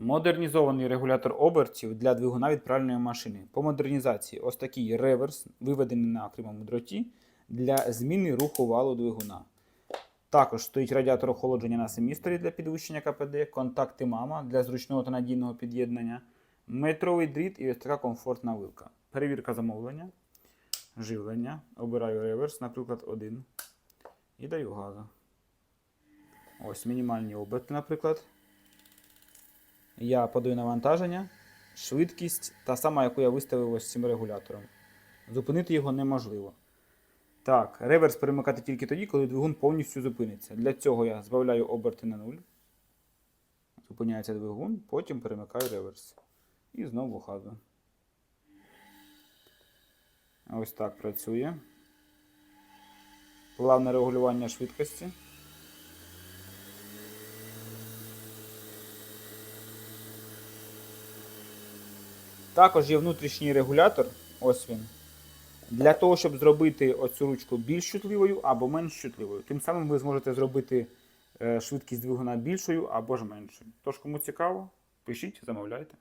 Модернізований регулятор обертів для двигуна від пральної машини. По модернізації ось такий реверс, виведений на окремому дроті для зміни руху валу двигуна. Також стоїть радіатор охолодження на семісторі для підвищення КПД, контакти мама для зручного та надійного під'єднання, метровий дріт і ось така комфортна вилка. Перевірка замовлення, живлення. Обираю реверс, наприклад, один. І даю газу. Ось мінімальні оберти, наприклад. Я подаю навантаження, швидкість та сама, яку я виставив ось цим регулятором. Зупинити його неможливо. Так, реверс перемикати тільки тоді, коли двигун повністю зупиниться. Для цього я збавляю оберти на 0. Зупиняється двигун, потім перемикаю реверс. І знову газу. Ось так працює. Плавне регулювання швидкості. Також є внутрішній регулятор, ось він, для того, щоб зробити оцю ручку більш чутливою або менш чутливою. Тим самим ви зможете зробити е, швидкість двигуна більшою або ж меншою. Тож, кому цікаво, пишіть, замовляйте.